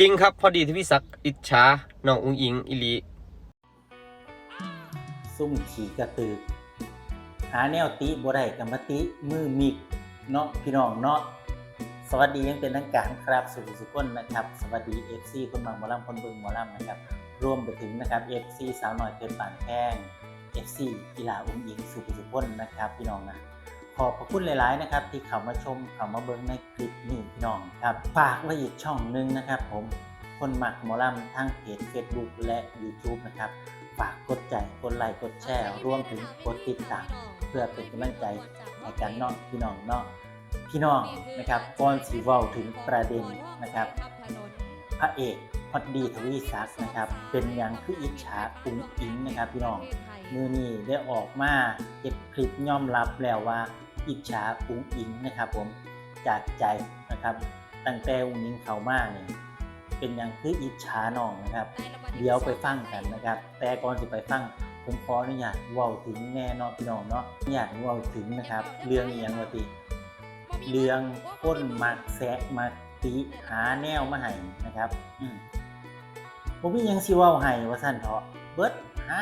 จริงครับพอดีที่พี่ศักดิ์อิจฉาน้องอุ้งอิงอิลีซุ่มขี่กระตือหาแนวติบ่ได้กรรมติมือมิกเนาะพี่น้องเนาะสวัสดียังเป็นทางการครับสุขสุขคนนะครับ สวัสดี FC คนบางหมอลำคนบิ่งหมอลำนะครับรวมไปถึงนะครับ FC สาวหน่อยเพชรปานแพง FC กีฬาอุ้งอิงสุขสุขคนนะครับ พี่น้องนะ ขอบพระคุณหลาย ๆ นะครับ ที่เข้ามาชมเข้ามาเบิ่งในคลิปนี้พี่น้องครับฝากไว้อีกช่องหนึ่งนะครับ ผมคนหมักหมอลำทั้งเพจ Facebook และ YouTube นะครับ ฝากกดใจกดไลค์กดแชร์รวมถึงกดติดตามเพื่อเป็นกำลังใจในการเนาะพี่น้องเนาะพี่น้องนะครับก่อนสีว้าถึงประเด็นนะครับ พระเอกฮอตดีทวีศักดิ์นะครับ เป็นย่างคืออิจฉาปุ้งอิงนะครับ พี่น้องมือนี้ได้ออกมาเก็บคลิปยอมรับแล้วว่า อิจฉาปุ้งอิงนะครับผมจากใจนะครับ ตั้งแต่อุ้งอิงเขามาเนี่ยเป็นอย่างคืออิจฉาน้องนะครับ เดี๋ยวไปฟังกันนะครับ แต่ก่อนจะไปฟังผมขออนุญาตเว้าถึงแน่เนอนพี่น้องเนาะอยากเว้าถึงนะครับ เรื่องอหย่างวะติเรื่องพ้นมักแซะมักติหาแนวมาให้นะครับอืมผมมีหยังสิเว้าให้ว่าซั่นเถาะเบิดหา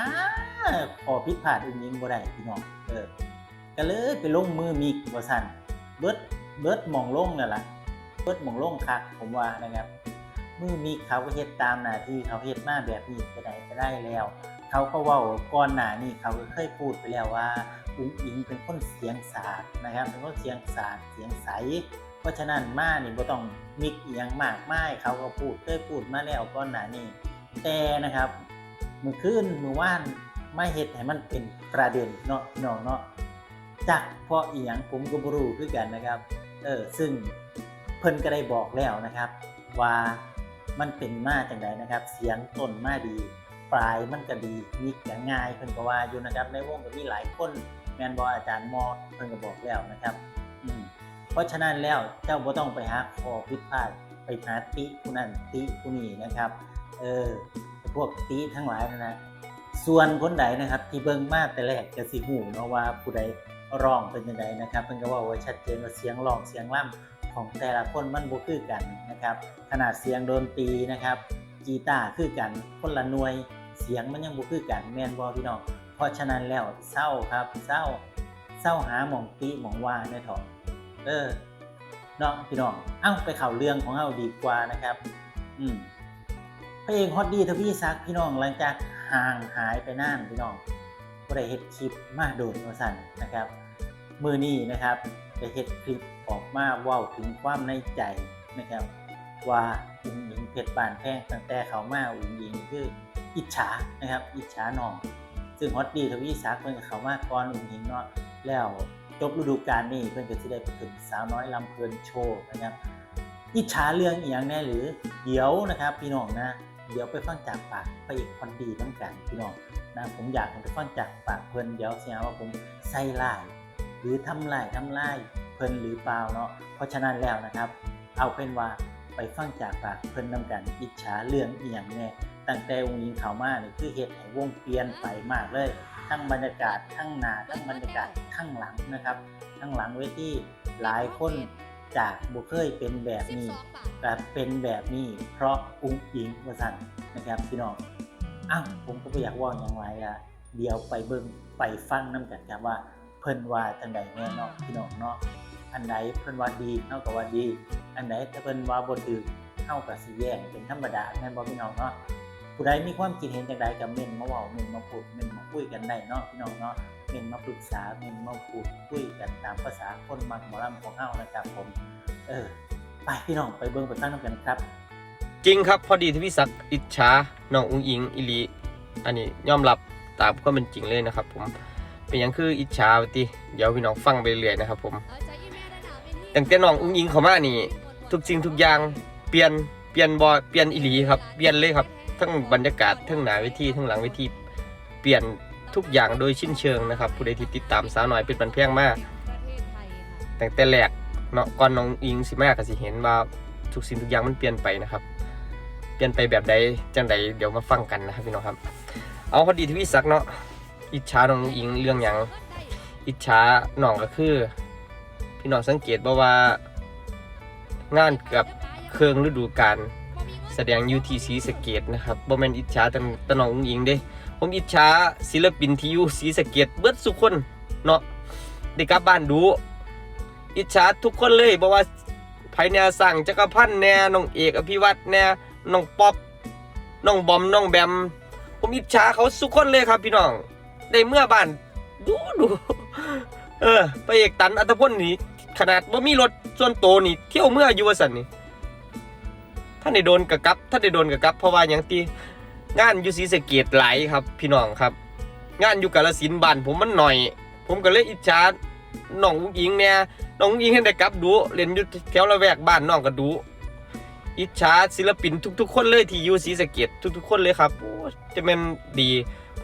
ขอผิดพลาดอุ้งยิงบ่ได้พี่น้องเออ ก็เลยไปลงมือมีกว่าซั่นเบิดเบิดมองลงนั่นล่ะเบิดมองลงคักผมว่านะครับมือมีเขาก็เฮ็ดตามหน้าที่เขาเฮ็ดมาแบบนี้ก็ได้ก็ได้แล้ว เขาก็ว้าก่อนหน้านี้เขาก็เคยพูดไปแล้วว่าอุ้งอิงเป็นคนเสียงสาดนะครับเป็นคนเสียงสาดเสียงใส เพราะฉะนั้นมานี่บ่ต้องมิกเอียงมากมายเขาก็พูดเคยพูดมาแล้วก่อนหน้านี้แต่นะครับมือคืนมือว่านไม่เฮ็ดให้มันเป็นประเด็นเนาะน้องเนาะ จักเพราะอีหยังผมก็บ่รู้คือกันนะครับ เออซึ่งเพิ่นก็ได้บอกแล้วนะครับ ว่ามันเป็นมาจังไดนะครับ เสียงต้นมาดี ปลายมันก็ดีมิกก็ง่ายเพิ่นก็ว่าอยู่นะครับ ในวงก็มีหลายคนแม่นบ่อาจารย์มอดเพิ่นก็บอกแล้วนะครับอืมเพราะฉะนั้นแล้วเจ้าบ่ต้องไปหาข้อผิดพลาดไปหาติผู้นั้นติผู้นี้นะครับ เออพวกติทั้งหลายนะนะส่วนคนใดนะครับ ที่เบิ่งมาแต่แรกก็สิหูเนาะว่าผู้ใด ร้องเป็นจังไดนะครับเพิ่นก็ว่าไว้ชัดเจนว่าเสียงร้องเสียงล่ำของแต่ละคนมันบ่คือกันนะครับขนาดเสียงดนตรีนะครับกีตาร์คือกันคนละหน่วย เสียงมันยังบ่คือกันแม่นบ่พี่น้องเพราะฉะนั้นแล้วเศร้าครับเศร้าเศร้าหาหม่องติหม่องว่าได้เถอะเออเนาะพี่น้องเอ้าไปเข่าเรื่องของเราดีกว่านะครับ อืมพระเอกฮอตดีทวีซักพี่น้องหลังจากห่างหายไปนานพี่น้องก็ได้เฮ็ดคลิปมาโดนมาสั่นนะครับ มือนี้นะครับได้เฮ็ดคลิปออกมาเว้าถึงความในใจนะครับ ว่าอุ๋งหญิงเพชรบานแพงตั้งแต่เขามาอุ๋งหญิงคืออิจฉานะครับ อิจฉาน้อง ซึ่งฮอตดีทวีซักเพิ่นกับเขามาก่อนอุ๋งหญิงเนาะแล้วจบฤดูกาลนี้เพิ่นก็สิได้ไปถึงสาวน้อยลำเพลินโชว์นะครับอิจฉาเรื่องอีหยังแน่หรือเดี๋ยวนะครับ พี่น้องนะเดี๋ยวไปฟังจากปากพระเอกคนดีน้ำกันพี่น้องนะผมอยากให้ไปฟังจากปากเพิ่นเดี๋ยวเสียว่าผมใส่ลาย หรือทำลายทำลายเพิ่นหรือเปล่าเนาะเพราะฉะนั้นแล้วนะครับ เอาเป็นว่าไปฟังจากปากเพิ่นนำกันอิจฉาเรื่องเอียงแน่ตั้งแต่วงยิงเขามานี่คือเฮ็ดให้วงเปลี่ยนไปมากเลย ทั้งบรรยากาศทั้งหน้าทั้งบรรยากาศทั้งหลังนะครับทั้งหลังเวทีหลายคนจากบุเคยเป็นแบบนี้แต่เป็นแบบนี้เพราะอุ้งอิงว่าสั่นนะครับพี่น้องอ้าวผมก็ไม่อยากว่าอย่างไรละเดี๋ยวไปเบิ่งไปฟังน้กันครับว่า เพิ่นว่าจังใดแน่เนาะพี่น้องเนาะอันใดเพิ่นว่าดีเท่ากับว่าดี อันใดถ้าเพิ่นว่าบ่ถูกเท่ากับสิแย่งเป็นธรรมดาแม่นบ่พี่น้องเนาะผู้ใดมีความคิดเห็นจังใดก็เม่นมาเว้าเม่นมาพูดเม่นมาคุยกันได้เนาะพี่น้องเนาะเมนมาปรึกษาเมนมาพูดคุยกันตามภาษาคนมักหมอลำของเฮานะครับผม เออไปพี่น้องไปเบิ่งไปตั้งน้ำกันครับจริงครับพอดีที่พี่ศักดิ์อิจฉาน้องอุ้งอิงอิลีอันนี้ยอมรับตามความเป็นจริงเลยนะครับผม เป็นหยังคืออิจฉาติเดี๋ยวพี่น้องฟังไปเรื่อยนะครับ ผมตั้งแต่น้องอุ้งอิงเขามานี่ ทุกสิ่งทุกอย่างเปลี่ยนเปลี่ยนบอเปลี่ยนอิลีครับเปลี่ยนเลยครับทั้งบรรยากาศทั้งหน้าเวทีทั้งหลังเวทีเปลี่ยนทุกอย่างโดยชิ้นเชิงนะครับ ผู้ใดที่ติดตามสาวน้อยเป็นบันเพียงมากตั้งแต่แรกเนาะก่อนน้องอิงสิมาก็สิเห็นว่าทุกสิ่งทุกอย่างมันเปลี่ยนไปนะครับ เปลี่ยนไปแบบใดจังใดเดี๋ยวมาฟังกันนะครับพี่น้องครับ เอาพอดีที่พี่ซักเนาะ อิจฉาน้องอิงเรื่องหยังอิจฉาน้องก็คือ พี่น้องสังเกตบ่ว่างานกับเครื่องฤดูกาลแสดงยูที่ศรีสเกดนะครับบ่แม่นอิจฉาแต่ตน้องอิงเด้ ผมอิจฉาศิลปินที่อยู่ศรีสเกดเบิดสุคนเนาะได้กลับบ้านดูอิจฉาทุกคนเลยบอกว่าไผแนสั่งจักรพันธ์แน่น้องเอกอภิวัตแน่น้องป๊อปน้องบอมน้องแบม ผมอิจฉาเขาสุกคนเลยครับพี่น้อง ได้เมื่อบ้านดูดูเออไปเอกตันอัตพลนี่ ขนาดว่ามีรถส่วนโตวนี่เที่ยวเมื่ออยู่ว่าสันนี่ท่านได้โดนกระกับท่านได้โดนกระกับ เพราะว่าอย่างตีงานอยู่ศรีสะเกดหลายครับ พี่น้องครับ งานอยู่กาลสินธุ์บ้านผมมันหน่อย ผมก็เลยอิจฉาน้องอุ้งอิงเนี่ยน้องอุ้งอิงเห็นได้กลับดูเล่นอยู่แถวละแวกบ้านน้องก็ดู อิจฉาศิลปินทุก ๆ คนเลยที่อยู่ศรีสะเกดทุก ๆ คนเลยครับโอ้จะเป็นดี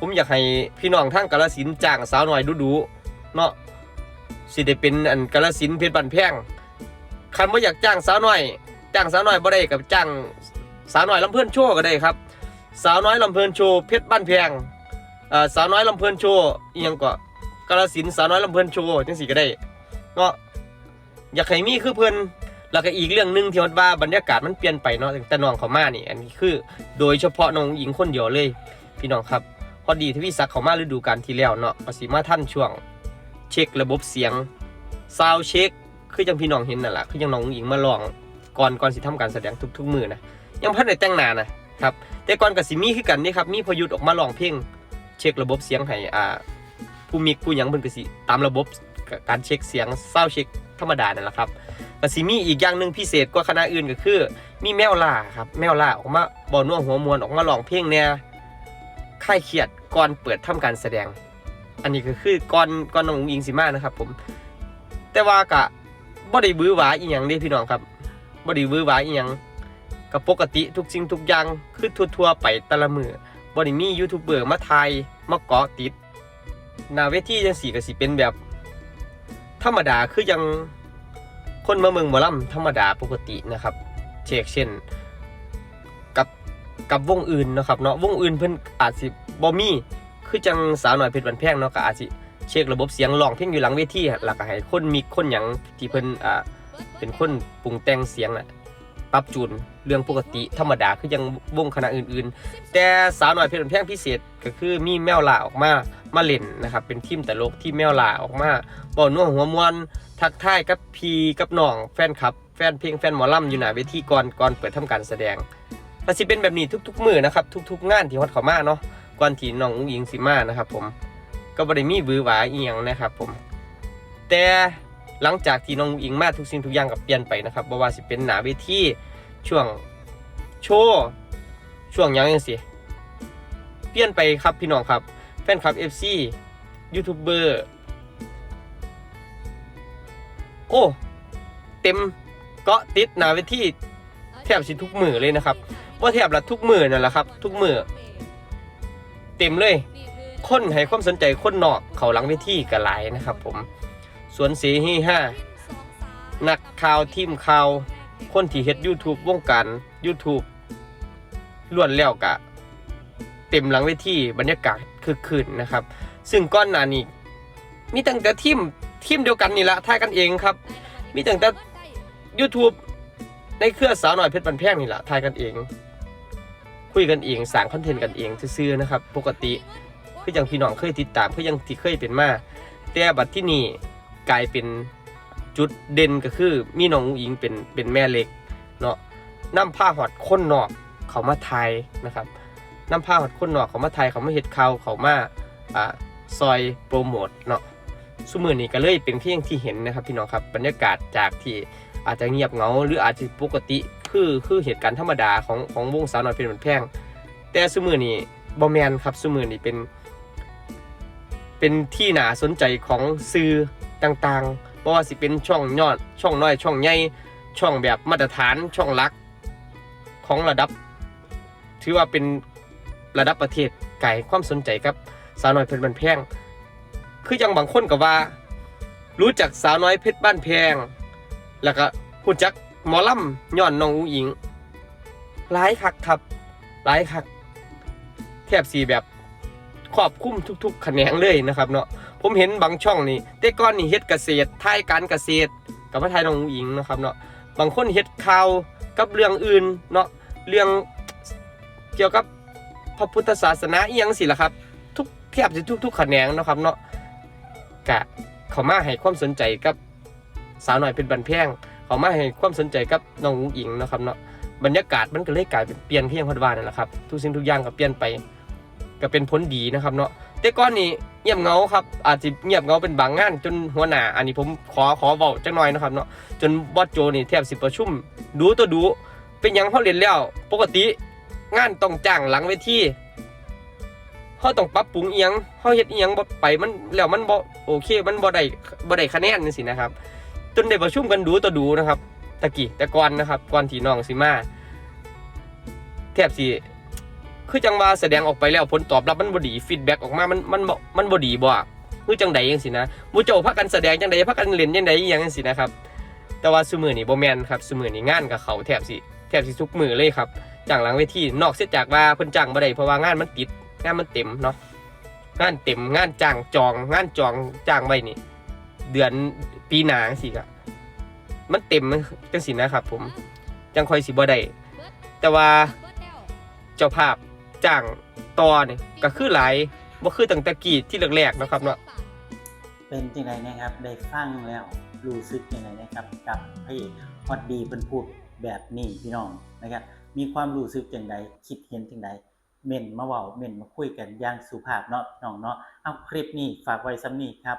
ผมอยากให้พี่น้องทั้งกาลสินจ้างสาวหน่อยดูๆเนาะสิได้เป็นอันกาลสินเพชรบันแพงคันว่าอยากจ้างสาวหน่อย จ้างสาวหน่อยบ่ได้กับจ้างสาวหน่อยลำเพื่อนโชว์ก็ได้ครับ สาวน้อยลำเพลินโชว์เพชรบ้านแพงอ่อสาวน้อยลำเพลินโชว์อีหยังก็กาลสินสาวน้อยลำเพลินโชว์จังสี่ก็ได้เนาะอยากให้มีคือเพิ่นแล้วก็อีกเรื่องหนึ่งที่ว่าบรรยากาศมันเปลี่ยนไปเนาะแต่น้องเขามานี่อันนี้คือ โดยเฉพาะน้องหญิงคนเดียวเลย พี่น้องครับ อดีทวีศักข์เขามาฤดูกาลที่แล้วเนาะก็สิมาท่านช่วง เช็คระบบเสียงซาวเช็คคือจังพี่น้องเห็นนั่นแหละคือจังน้องหญิงมาลองก่อนก่อนสิทำการแสดงทุกๆมือนะยังพันได้แต่งหนานะครับแต่ก่อนกับสิมีคือกันนี่ครับมีพยุทธ์ออกมาลองเพลงเช็คระบบเสียงให้อ่าผู้มิกผู้ยังเพิ่นก็สิตามระบบการเช็คเสียงเศร้าเช็คธรรมดานั่นแหละครับก็สิมีอีกอย่างหนึ่งพิเศษกว่าคณะอื่นก็คือ มีแมวล่าครับแมวล่าออกมาบ่อนัวหัวมวลออกมาลองเพลงเนี่ย คลายเครียดก่อนเปิดทำการแสดง อันนี้ก็คือก่อนก่อนน้องอิงสิมานะครับ ผม แต่ว่ากะบ่ได้บื้อหวาอีหยังเด้พี่น้องครับบ่ได้บื้อหวาอีหยังก็ปกติทุกสิ่งทุกอย่างคือทั่วๆไปแต่ละมือบ่ได้มียูทูบเบอร์มาถ่ายมาเกาะติดหน้าเวทีจังสี่ก็สิเป็นแบบ ธรรมดาคือยังคนมาเมืองหมอลำธรรมดาปกตินะครับเชกเช่น กับวงอื่นนะครับเนาะวงอื่นเพิ่นอาจสิบ่มีคือจังสาวหน่อยเพชรบันแพงเนาะก็อาจสิเช็คระบบเสียงร้องเพลงอยู่หลังเวทีอะแล้วก็ให้คนมีคนหยังที่เพิ่นอ่าเป็นคนปรุงแต่งเสียงน่ะปรับจูนเรื่องปกติธรรมดาคือยังวงคณะอื่นๆ แต่สาวหน่อยเพชรบันแพงพิเศษก็คือมีแมวลาออกมามาเล่นนะครับเป็นทีมตลกที่แมวลาออกมาบ่นัวหัวมวนทักทายกับพีกับน้องแฟนคลับ แฟนเพลงแฟนหมอลำอยู่หน้าเวทีก่อนก่อนเปิดทำการแสดง ก็สิเป็นแบบนี้ทุกๆมือนะครับ ทุก ๆ งานที่ฮอดเขามาเนาะก่อนที่น้องอุ้งอิงสิมานะครับ ผมก็บ่ได้มีบือหวาอีหยังนะครับ ผม แต่หลังจากที่น้องอุ้งอิงมาทุกสิ่งทุกอย่างก็เปลี่ยนไปนะครับบ่ว่าสิเป็นหนาเวทีช่วงโชว์ช่วงยังยังสิเปลี่ยนไปครับพี่น้องครับแฟนคลับ FC ยูทูบเบอร์โอ้ เต็มเกาะติดหนาเวทีแทบสิทุกมือเลยนะครับ ว่าแทบละทุกมือนั่นแหละครับ ทุกมือเต็มเลยคนให้ความสนใจคนนอกเขาหลังเวทีก็หลายนะครับ ผมสวนสีฮีห้านักข่าวทีมข่าว คนที่เฮ็ด YouTube วงการ YouTube ล้วนแล้วกะ เต็มหลังเวทีบรรยากาศคือคืนนะครับ ซึ่งก้อนหน้านี้มีตั้งแต่ทีมทีมเดียวกันนี่ละทายกันเองครับ มีตั้งแต่ YouTube ในเครือสาวหน่อยเพชรบันแพงนี่ละทายกันเอง คุยกันเองสร้างคอนเทนต์กันเองซื่อๆนะครับ ปกติคืออย่างพี่น้องเคยติดตามคือยังที่เคยเป็นมาแต่บัดที่นี่กลายเป็นจุดเด่นก็คือมีน้องอุยิงเป็นเป็นแม่เล็กเนาะนำผ้าหอดคนนอกเขามาไทยนะครับนำผ้าหอดคนนอกเขามาไทยเขามาเฮ็ดเขาเขามาอ่าซอยโปรโมทเนาะสมือนี้ก็เลยเป็นเพียงที่เห็นนะครับพี่น้องครับบรรยากาศจากที่อาจจะเงียบเงาหรืออาจจะปกติ คือคือเหตุการณ์ธรรมดาของของวงสาวน้อยเป็นเหมือนแพง แต่สมือนี้บอแมนครับสมือนี้เป็น เป็นที่หนาสนใจของสื่อต่างๆเพราะว่าสิเป็นช่องยอดช่องน้อย ช่องใหญ่ช่องแบบมาตรฐานช่องลักของระดับ ถือว่าเป็นระดับประเทศไก่ความสนใจกับสาวน้อยเพชรบ้านแพง คือยังบางคนก็ว่า รู้จักสาวน้อยเพชรบ้านแพง แล้วก็รู้จัก หมอลำย้อนน้องอุ้งอิงหลายคักครับหลายคักแทบสีแบบครอบคลุมทุกๆ แขนงเลยนะครับเนาะผมเห็นบางช่องนี่แต่ก่อนนี่เฮ็ดเกษตรทายการเกษตรกับพระไทยน้องอุ๋งอิงนะครับเนาะบางคนเฮ็ดข่าวกับเรื่องอื่นเนาะเรื่องเกี่ยวกับพระพุทธศาสนาอีหยังสิล่ะครับ ทุกแทบจะทุกๆแขนงนะครับเนาะกะเขามาให้ความสนใจกับสาวหน่อยเป็นบันแพง เขามาให้ความสนใจกับน้องอุ๋งอิงนะครับเนาะบรรยากาศมันก็เลยกลายเป็นเปลี่ยนเพียงพัดวานั่นแหละครับทุกสิ่งทุกอย่างก็เปลี่ยนไปก็เป็นผลดีนะครับเนาะแต่ก่อนนี้เงียบเงาครับอาจจะเงียบเงาเป็นบางงาน จนหัวหน้าอันนี้ผมขอขอเว้าจักหน่อยนะครับเนาะจนบอสโจนี่แทบสิประชุม ดูตัวดู เป็นยังเขาเรียนแล้ว ปกติงานต้องจ้างหลังเวทีเขาต้องปรับปรุงเอียงเขาเฮ็ดเอียงบ่ไปมันแล้วมันบ่โอเค มันบ่ได้บ่ได้คะแนนจังซี่นะครับ นได้ประชุมกันดูตัวดูนะครับตะกี้แต่ก่อนนะครับก่อนที่น้องสิมาแทบสิคือจังว่าแสดงออกไปแล้วผลตอบรับมันบดีฟีดแบ็กออกมามันมันมันบดีบ่คือจังใดจังซี่นะมู่เจ้าพากันแสดงจังใดพากันเล่นจังใดยังจังซี่นะครับ แต่ว่าซุมื้อนี้บ่แมนครับซุมื้อนี้งานกับเขาแทบสิแทบสิทุกมือเลยครับจ้างหลังเวทีนอกเสียจากว่าเพิ่นจ้างบ่ได้เพราะว่างานมันติดงานมันเต็มเนาะงานเต็มงานจ้างจอง งานจองจ้างไว้นี่ เดือนปีหน้าจังซี่ก็มันเต็มจังซี่นะครับ ผมจังค่อยสิบ่ได้แต่ว่าเจ้าภาพจ้างต่อนี่ก็คือหลายบ่คือตั้งแต่กี้ที่แรกๆนะครับเนาะเป็นจังไดนะครับได้ฟังแล้วรู้สึกยังไงนะครับ กับพระเอกฮอตดีเป็นพูดแบบนี้พี่น้องนะครับ มีความรู้สึกจังใดคิดเห็นจังใดเม่นมาเว้าเม่นมาคุยกันอย่างสุภาพเนาะพี่น้องเนาะเอาคลิปนี้ฝากไว้ซ้ำนี้ครับ